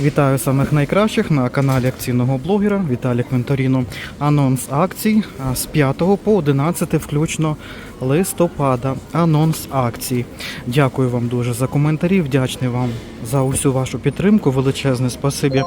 Вітаю самих найкращих на каналі акційного блогера Віталій Квинторіно. Анонс акцій з 5 по 11 включно листопада. Анонс акцій. Дякую вам дуже за коментарі. Вдячний вам за усю вашу підтримку. Величезне спасибі.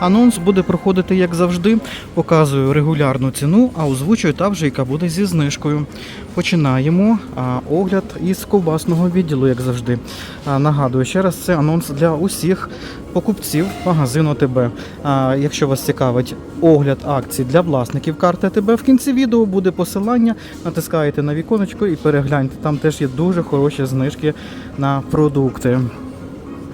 Анонс буде проходити як завжди. Показую регулярну ціну, а озвучую та вже яка буде зі знижкою. Починаємо огляд із ковбасного відділу, як завжди. Нагадую ще раз, це анонс для усіх покупців магазину ТБ. Якщо вас цікавить огляд акцій для власників карти ТБ, в кінці відео буде посилання. Натискаєте на віконечко і перегляньте. Там теж є дуже хороші знижки на продукти.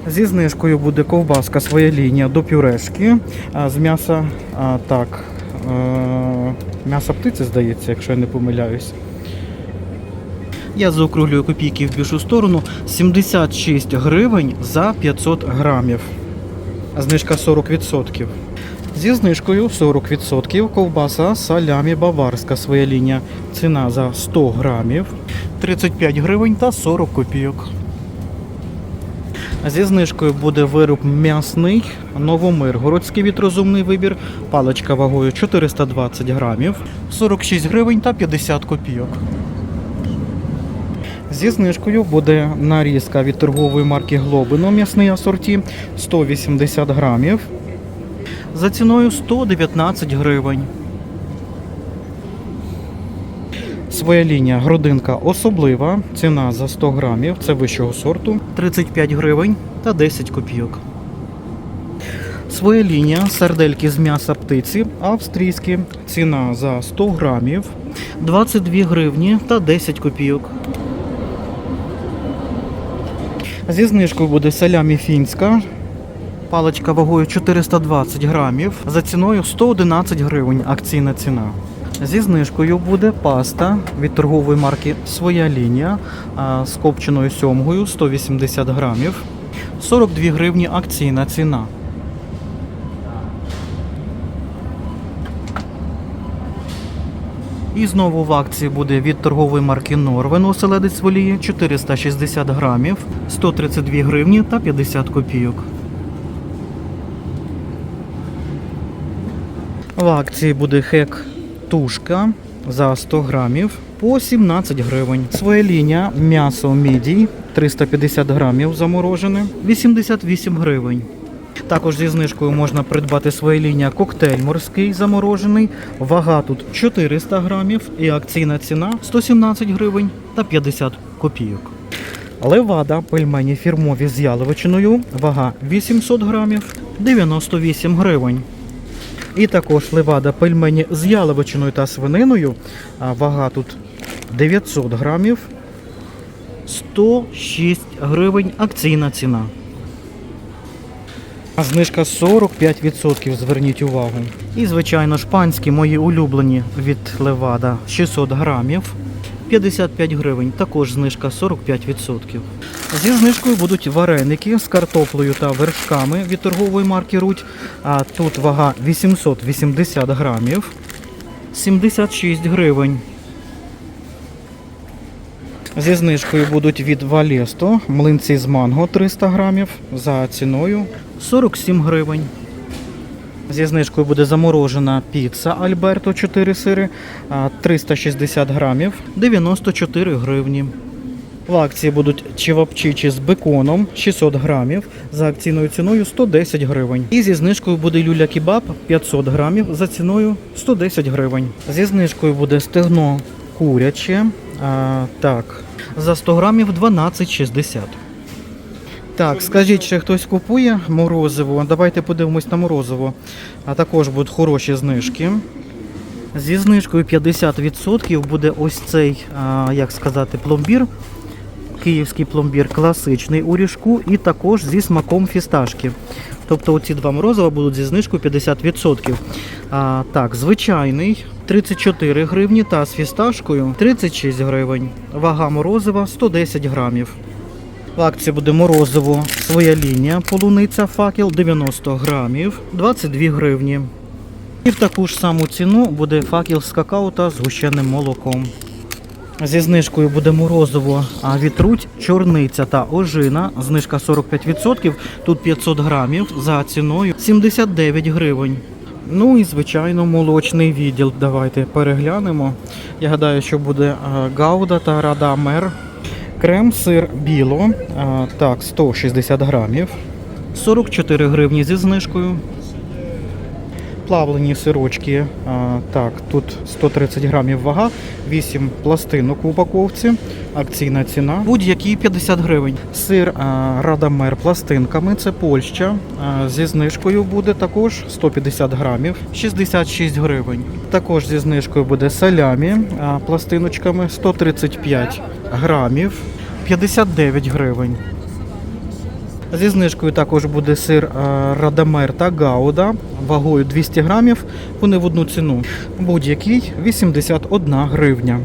Зі знижкою буде ковбаска своя лінія до пюрешки. А, з м'яса а, так. Е, м'ясо птиці, здається, якщо я не помиляюсь. Я заокруглюю копійки в більшу сторону 76 гривень за 500 грамів. Знижка 40%. Зі знижкою 40% ковбаса салямі баварська своя лінія. Ціна за 100 грамів 35 гривень та 40 копійок. Зі знижкою буде вироб м'ясний Новомир. Городський вітрозумний вибір. Паличка вагою 420 грамів, 46 гривень та 50 копійок. Зі знижкою буде нарізка від торгової марки Глобино м'ясний асорті 180 грамів. За ціною 119 гривень. Своя лінія грудинка особлива. Ціна за 100 грамів. Це вищого сорту 35 гривень та 10 копійок. Своя лінія сардельки з м'яса птиці австрійські. Ціна за 100 грамів 22 гривні та 10 копійок. Зі знижкою буде салямі фінська. Паличка вагою 420 грамів. За ціною 111 гривень акційна ціна. Зі знижкою буде паста від торгової марки Своя лінія з копченою сьомгою 180 грамів. 42 гривні акційна ціна. І знову в акції буде від торгової марки Норвен оселедець в олії 460 грамів, 132 гривні та 50 копійок. В акції буде хек тушка за 100 грамів по 17 гривень. Своя лінія м'ясо мідій 350 грамів заморожене 88 гривень. Також зі знижкою можна придбати своя лінія коктейль морський заморожений. Вага тут 400 грамів і акційна ціна 117 гривень та 50 копійок. Левада пельмені фірмові з яловичиною. Вага 800 грамів 98 гривень. І також левада пельмені з яловичиною та свининою. Вага тут 900 грамів 106 гривень акційна ціна. А знижка 45%, зверніть увагу. І, звичайно, шпанські мої улюблені від Левада 600 грамів. 55 гривень, також знижка 45%. Зі знижкою будуть вареники з картоплею та вершками від торгової марки Руть. А тут вага 880 грамів, 76 гривень. Зі знижкою будуть від Валєсто млинці з манго 300 грамів за ціною 47 гривень. Зі знижкою буде заморожена піца Альберто 4 сири 360 грамів 94 гривні. В акції будуть чевапчичі з беконом 600 грамів за акційною ціною 110 гривень. І зі знижкою буде люля кебаб 500 грамів за ціною 110 гривень. Зі знижкою буде стегно куряче. А, так, за 100 грамів 12,60. Так, скажіть, чи хтось купує морозиво? Давайте подивимось на морозиво. А також будуть хороші знижки. Зі знижкою 50% буде ось цей, як сказати, пломбір. Київський пломбір класичний у ріжку і також зі смаком фісташки. Тобто оці два морозива будуть зі знижкою 50%. А, так, звичайний 34 гривні та з фісташкою 36 гривень. Вага морозива 110 грамів. В акції буде морозиво своя лінія, полуниця факел 90 грамів, 22 гривні. І в таку ж саму ціну буде факел з какао та згущеним молоком. Зі знижкою буде морозиво, а вітруть, чорниця та ожина. Знижка 45%, тут 500 грамів за ціною 79 гривень. Ну і звичайно молочний відділ. Давайте переглянемо. Я гадаю, що буде е, гауда та рада мер. Крем сир біло. Так, 160 грамів. 44 гривні зі знижкою. Плавлені сирочки. а, Так, тут 130 грамів вага, 8 пластинок в упаковці. Акційна ціна. Будь-які 50 гривень. Сир а, Радамер пластинками, це Польща. а, Зі знижкою буде також 150 грамів, 66 гривень. Також зі знижкою буде салямі пластиночками 135 грамів, 59 гривень. Зі знижкою також буде сир е, Радамер та Гауда вагою 200 грамів. Вони в одну ціну. Будь-який 81 гривня.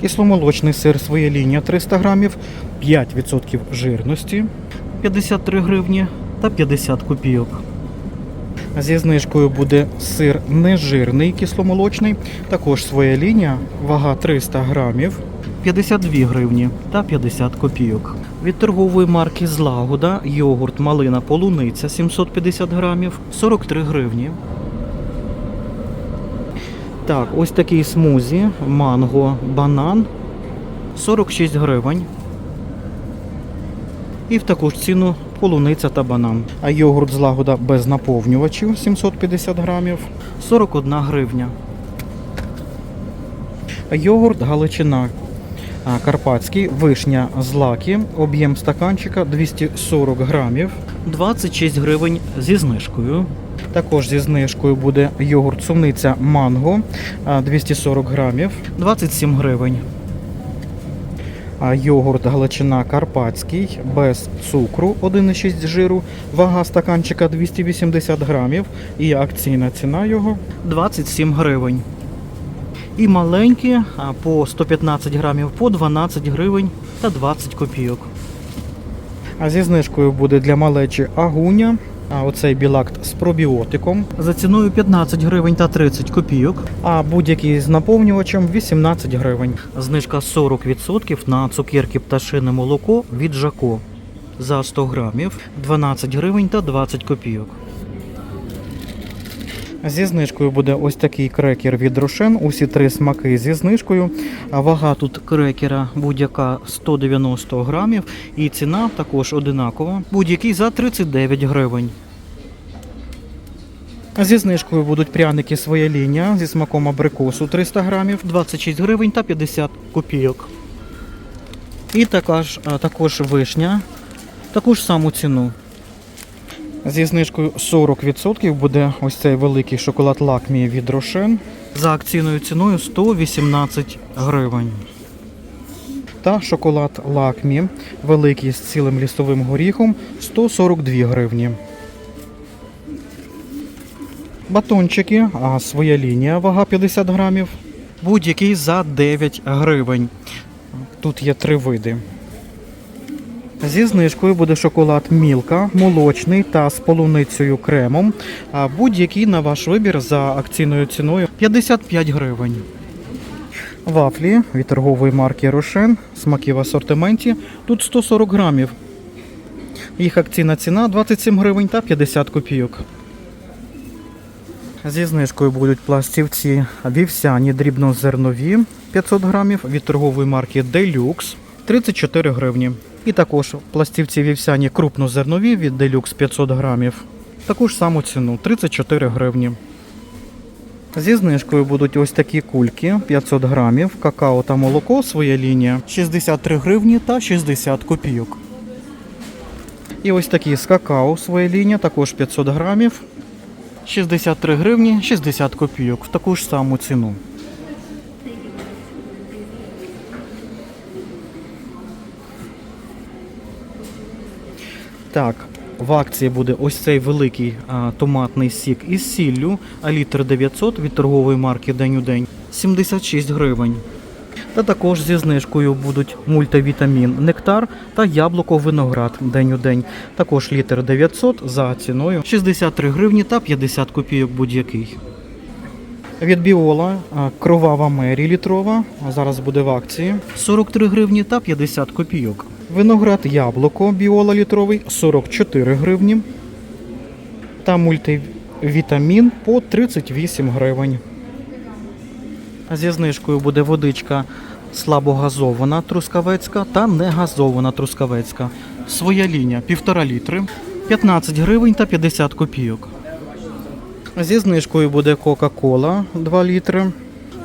Кисломолочний сир своя лінія 300 грамів, 5% жирності 53 гривні та 50 копійок. Зі знижкою буде сир нежирний кисломолочний, також своя лінія, вага 300 грамів, 52 гривні та 50 копійок. Від торгової марки Злагода йогурт малина полуниця 750 грамів, 43 гривні. Так, ось такий смузі, манго, банан 46 гривень. І в таку ж ціну полуниця та банан. А йогурт злагода без наповнювачів 750 грамів 41 гривня. Йогурт Галичина Карпатський, вишня злаки, об'єм стаканчика 240 грамів, 26 гривень зі знижкою. Також зі знижкою буде йогурт сумниця манго 240 грамів, 27 гривень. Йогурт Галичина Карпатський без цукру 1,6 жиру, вага стаканчика 280 грамів і акційна ціна його 27 гривень. І маленькі по 115 грамів по 12 гривень та 20 копійок. А зі знижкою буде для малечі агуня. А оцей білакт з пробіотиком за ціною 15 гривень та 30 копійок. А будь-який з наповнювачем 18 гривень. Знижка 40% на цукерки пташине молоко від Жако. За 100 грамів 12 гривень та 20 копійок. Зі знижкою буде ось такий крекер від Рошен. Усі три смаки зі знижкою. Вага тут крекера будь-яка 190 грамів. І ціна також одинакова. Будь-який за 39 гривень. Зі знижкою будуть пряники своя лінія зі смаком абрикосу 300 грамів, 26 гривень та 50 копійок. І така ж, також вишня, таку ж саму ціну. Зі знижкою 40% буде ось цей великий шоколад лакмі від Рошен за акційною ціною 118 гривень. Та шоколад лакмі великий з цілим лісовим горіхом 142 гривні. Батончики, а своя лінія, вага 50 грамів. Будь-який за 9 гривень. Тут є три види. Зі знижкою буде шоколад Мілка, молочний та з полуницею кремом. А будь-який на ваш вибір за акційною ціною 55 гривень. Вафлі від торгової марки Рошен, смаки в асортименті. Тут 140 грамів. Їх акційна ціна 27 гривень та 50 копійок. Зі знижкою будуть пластівці вівсяні дрібнозернові 500 грамів від торгової марки Deluxe 34 гривні. І також пластівці вівсяні крупнозернові від Deluxe 500 грамів. Таку ж саму ціну 34 гривні. Зі знижкою будуть ось такі кульки 500 грамів, какао та молоко, своя лінія 63 гривні та 60 копійок. І ось такі з какао, своя лінія, також 500 грамів, 63 гривні 60 копійок в таку ж саму ціну. Так, в акції буде ось цей великий а, томатний сік із сіллю, а літр 900 від торгової марки День у день 76 гривень. Та також зі знижкою будуть мультивітамін нектар та яблуко виноград день у день. Також літр 900 за ціною 63 гривні та 50 копійок будь-який. Від Біола кровава Мері літрова. Зараз буде в акції. 43 гривні та 50 копійок. Виноград яблуко Біола літровий 44 гривні. Та мультивітамін по 38 гривень. Зі знижкою буде водичка слабогазована трускавецька та негазована трускавецька. Своя лінія 1,5 літри, 15 гривень та 50 копійок. Зі знижкою буде Кока-Кола 2 літри,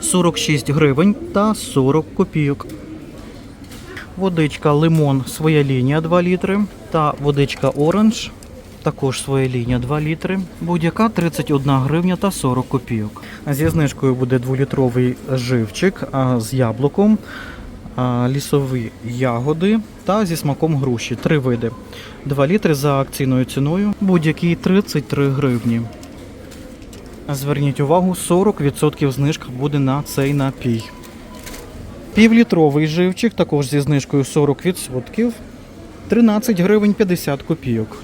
46 гривень та 40 копійок. Водичка лимон своя лінія 2 літри та водичка оранж також своя лінія 2 літри. Будь-яка 31 гривня та 40 копійок. Зі знижкою буде 2-літровий живчик з яблуком, лісові ягоди та зі смаком груші. Три види. 2 літри за акційною ціною. Будь-який 33 гривні. Зверніть увагу, 40% знижка буде на цей напій. Півлітровий живчик, також зі знижкою 40%. 13 гривень 50 копійок.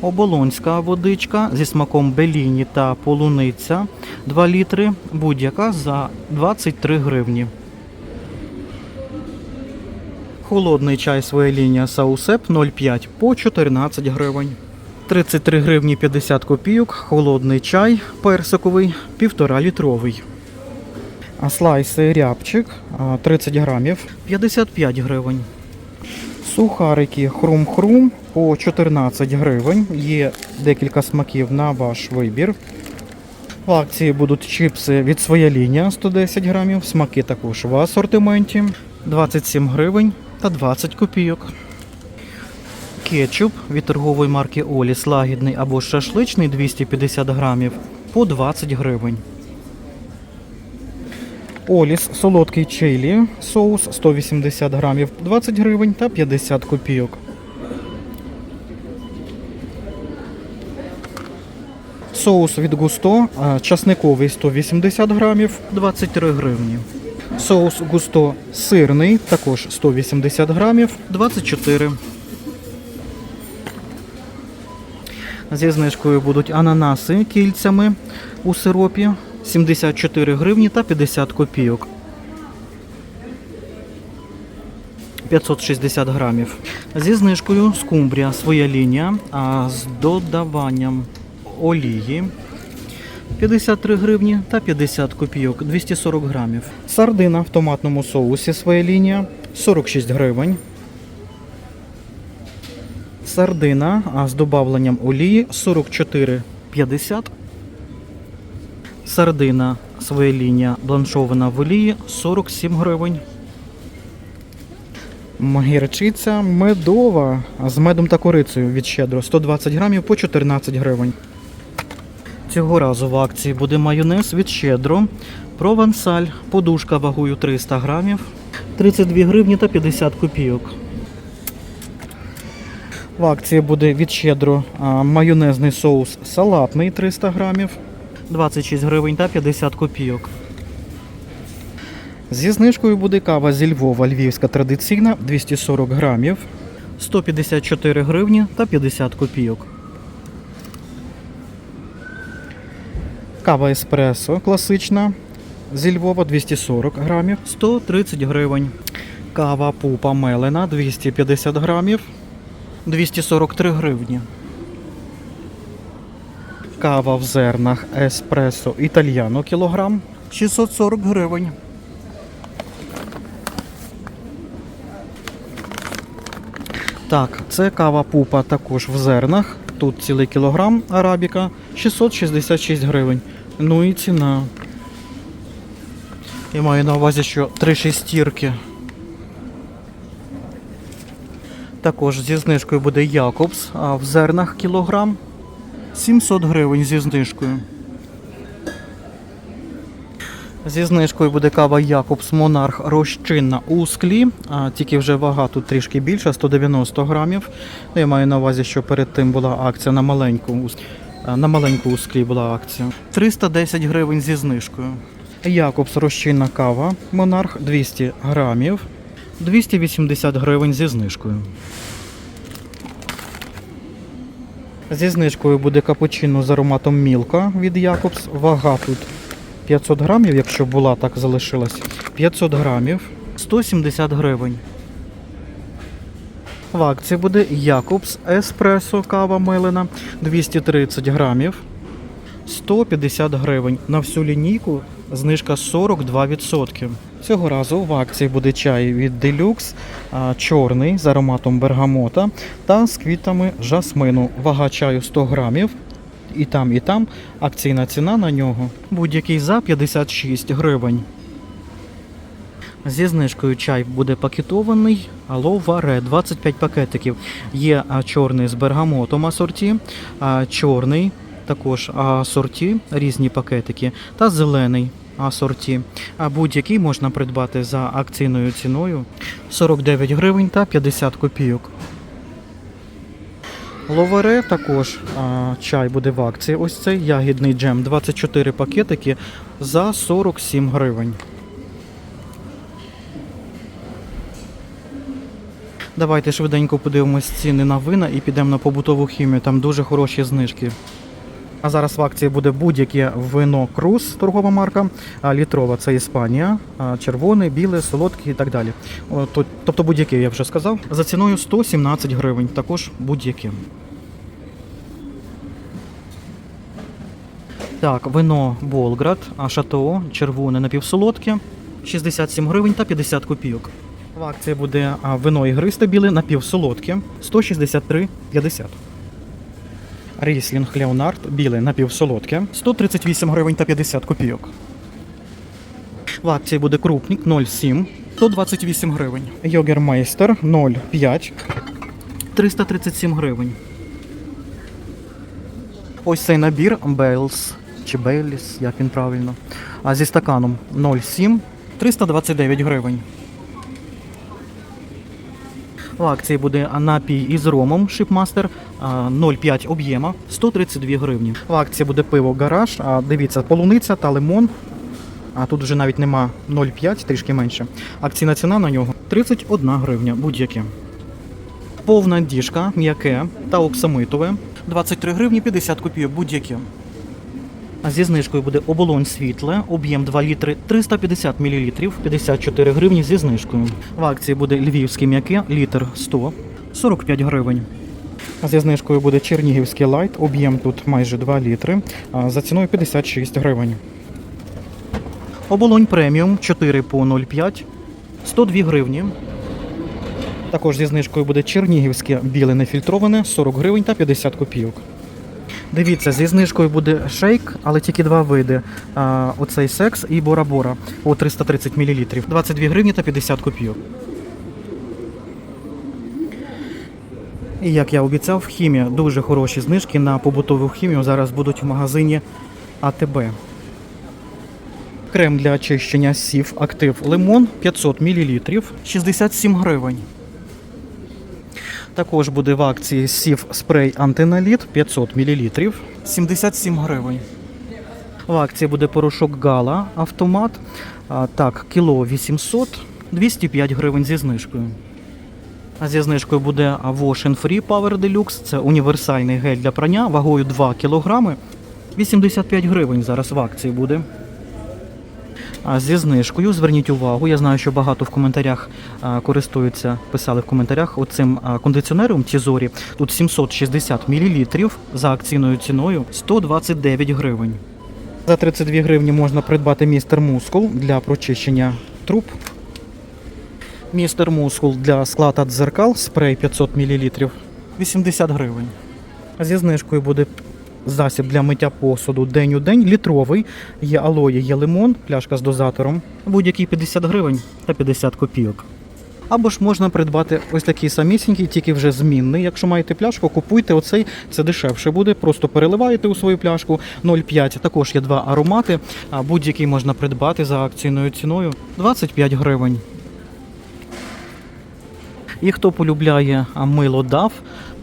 Оболонська водичка зі смаком беліні та полуниця 2 літри, будь-яка за 23 гривні. Холодний чай своя лінія Саусеп 0,5 по 14 гривень. 33 гривні 50 копійок, холодний чай персиковий 1,5 літровий. А слайси рябчик 30 грамів 55 гривень. Сухарики хрум-хрум по 14 гривень. Є декілька смаків на ваш вибір. В акції будуть чипси від своя лінія 110 грамів. Смаки також в асортименті 27 гривень та 20 копійок. Кетчуп від торгової марки Оліс лагідний або шашличний 250 грамів по 20 гривень. Оліс солодкий чилі, соус 180 грамів 20 гривень та 50 копійок. Соус від густо, часниковий 180 грамів 23 гривні. Соус густо сирний, також 180 грамів 24. Зі знижкою будуть ананаси кільцями у сиропі 74 гривні та 50 копійок. 560 грамів. Зі знижкою скумбрія своя лінія, а з додаванням олії 53 гривні та 50 копійок, 240 грамів. Сардина в томатному соусі своя лінія 46 гривень. Сардина а з додаванням олії 44,50. Сардина своя лінія бланшована в олії 47 гривень. Гірчиця медова з медом та корицею від щедро 120 грамів по 14 гривень. Цього разу в акції буде майонез від щедро. Провансаль, подушка вагою 300 грамів, 32 гривні та 50 копійок. В акції буде від щедро майонезний соус салатний 300 грамів, 26 гривень та 50 копійок. Зі знижкою буде кава зі Львова львівська традиційна 240 грамів, 154 гривні та 50 копійок. Кава еспресо класична зі Львова 240 грамів, 130 гривень. Кава пупа мелена 250 грамів, 243 гривні. Кава в зернах еспресо італьяно кілограм 640 гривень. Так, це кава пупа також в зернах. Тут цілий кілограм арабіка 666 гривень. Ну і ціна. Я маю на увазі, що три шестірки. Також зі знижкою буде Якобс, в зернах кілограм 700 гривень зі знижкою. Зі знижкою буде кава Якобс Монарх розчинна у склі, а тільки вже вага тут трішки більша, 190 грамів. Ну, Я маю на увазі, що перед тим була акція на маленьку, на маленьку у склі була акція. 310 гривень зі знижкою. Якобс розчинна кава Монарх 200 грамів, 280 гривень зі знижкою. Зі знижкою буде капучино з ароматом Мілка від Якобс. Вага тут 500 грамів, якщо була, так залишилась. 500 грамів, 170 гривень. В акції буде Якобс Еспресо кава мелена 230 грамів. 150 гривень. На всю лінійку знижка 42%. Цього разу в акції буде чай від Deluxe, чорний з ароматом бергамота та з квітами жасмину. Вага чаю 100 грамів. І там, і там акційна ціна на нього будь-який за 56 гривень. Зі знижкою чай буде пакетований Ловаре 25 пакетиків. Є чорний з бергамотом асорті, чорний також асорті, різні пакетики, та зелений асорті. А будь-який можна придбати за акційною ціною 49 гривень та 50 копійок. Ловаре також а, чай буде в акції. Ось цей ягідний джем 24 пакетики за 47 гривень. Давайте швиденько подивимось ціни на вина і підемо на побутову хімію. Там дуже хороші знижки. А зараз в акції буде будь-яке вино Круз, торгова марка, літрова це Іспанія, червоне, біле, солодке і так далі. Тобто будь-яке, я вже сказав. За ціною 117 гривень, також будь-яке. Так, вино Болград, шато червоне напівсолодке 67 гривень та 50 копійок. В акції буде вино ігристе біле напівсолодке 163,50. Ріслінг Леонард біле напівсолодке 138 гривень та 50 копійок. В акції буде крупник 0,7 128 гривень. Йогермейстер 0,5 337 гривень. Ось цей набір Бейлс чи Бейліс, як він правильно. А зі стаканом 0,7 329 гривень. В акції буде напій із ромом Shipmaster 0,5 об'єма 132 гривні. В акції буде пиво гараж. Дивіться, полуниця та лимон. А тут вже навіть нема 0,5, трішки менше. Акційна ціна на нього 31 гривня будь-яке. Повна діжка, м'яке та оксамитове 23 гривні 50 копійок будь-яке. Зі знижкою буде оболонь світле, об'єм 2 літри 350 мл, 54 гривні зі знижкою. В акції буде львівське м'яке, літр 100, 45 гривень. Зі знижкою буде чернігівський лайт, об'єм тут майже 2 літри, за ціною 56 гривень. Оболонь преміум 4 по 0,5, 102 гривні. Також зі знижкою буде чернігівське біле нефільтроване 40 гривень та 50 копійок. Дивіться, зі знижкою буде шейк, але тільки два види. А, оцей секс і бора-бора по 330 мл. 22 гривні та 50 копійок. І як я обіцяв, хімія дуже хороші знижки на побутову хімію зараз будуть в магазині АТБ. Крем для очищення сів актив лимон 500 мл 67 гривень. Також буде в акції сів спрей антиналіт 500 мл 77 гривень. В акції буде порошок Гала автомат. Так, кіло 800 205 гривень зі знижкою. А зі знижкою буде Wash and Free Power Deluxe. Це універсальний гель для прання вагою 2 кг. 85 гривень зараз в акції буде. Зі знижкою зверніть увагу. Я знаю, що багато в коментарях користуються, писали в коментарях оцим кондиціонером Тізорі. Тут 760 мл за акційною ціною 129 гривень. За 32 гривні можна придбати містер мускул для прочищення труб. Містер мускул для скла та дзеркал, спрей 500 мл 80 гривень. Зі знижкою буде засіб для миття посуду день у день, літровий. Є алої, є лимон, пляшка з дозатором. Будь-який 50 гривень та 50 копійок. Або ж можна придбати ось такий самісінький, тільки вже змінний. Якщо маєте пляшку, купуйте оцей, це дешевше буде. Просто переливаєте у свою пляшку 0,5. Також є два аромати. А будь-який можна придбати за акційною ціною 25 гривень. І хто полюбляє мило а,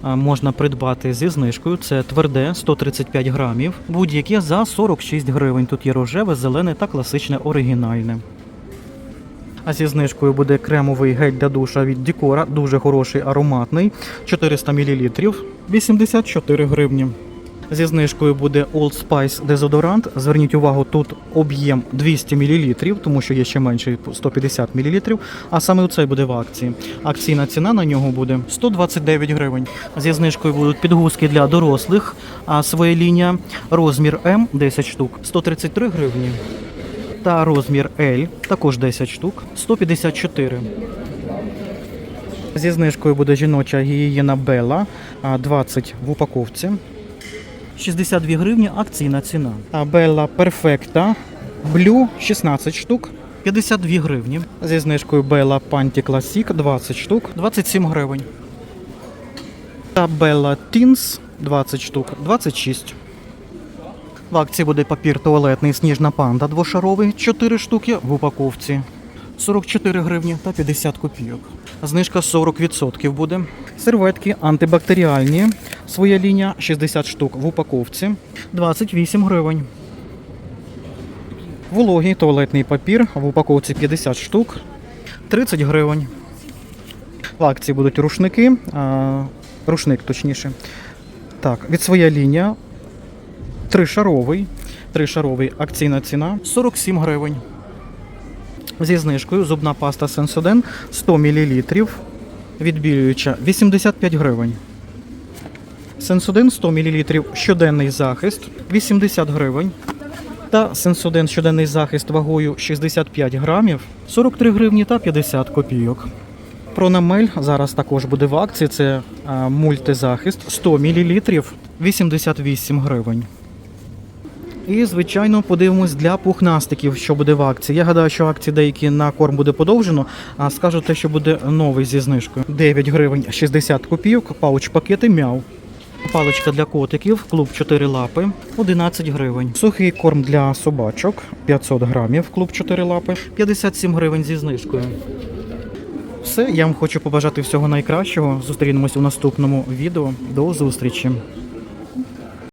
можна придбати зі знижкою. Це тверде 135 грамів. Будь-яке за 46 гривень. Тут є рожеве, зелене та класичне оригінальне. А зі знижкою буде кремовий гель для душа від Дікора, дуже хороший ароматний, 400 мл, 84 гривні. Зі знижкою буде Old Spice дезодорант. Зверніть увагу, тут об'єм 200 мл, тому що є ще менший 150 мл, а саме оцей буде в акції. Акційна ціна на нього буде 129 гривень. Зі знижкою будуть підгузки для дорослих, а своя лінія розмір М 10 штук 133 гривні. Та розмір L також 10 штук 154. Зі знижкою буде жіноча гігієна Белла а, 20 в упаковці. 62 гривні акційна ціна. А Белла Перфекта Блю 16 штук. 52 гривні. Зі знижкою Белла Панті Classic 20 штук, 27 гривень. Та Белла Teens 20 штук, 26. В акції буде папір туалетний сніжна панда двошаровий, 4 штуки в упаковці. 44 гривні та 50 копійок. Знижка 40% буде. Серветки антибактеріальні. Своя лінія 60 штук в упаковці. 28 гривень. Вологий туалетний папір в упаковці 50 штук. 30 гривень. В акції будуть рушники. А, рушник точніше. Так, від своя лінія. Тришаровий. Тришаровий акційна ціна 47 гривень. Зі знижкою зубна паста Сенсоден 100 мл. Відбілююча 85 гривень. Сенсоден 100 мл щоденний захист 80 гривень. Та Сенсоден щоденний захист вагою 65 грамів 43 гривні та 50 копійок. Пронамель зараз також буде в акції. Це мультизахист 100 мл 88 гривень. І, звичайно, подивимось для пухнастиків, що буде в акції. Я гадаю, що акції деякі на корм буде подовжено, а скажу те, що буде новий зі знижкою. 9 гривень 60 копійок, пауч пакети мяу. Паличка для котиків, клуб 4 лапи, 11 гривень. Сухий корм для собачок 500 грамів, клуб 4 лапи, 57 гривень зі знижкою. Все, я вам хочу побажати всього найкращого. Зустрінемось у наступному відео. До зустрічі!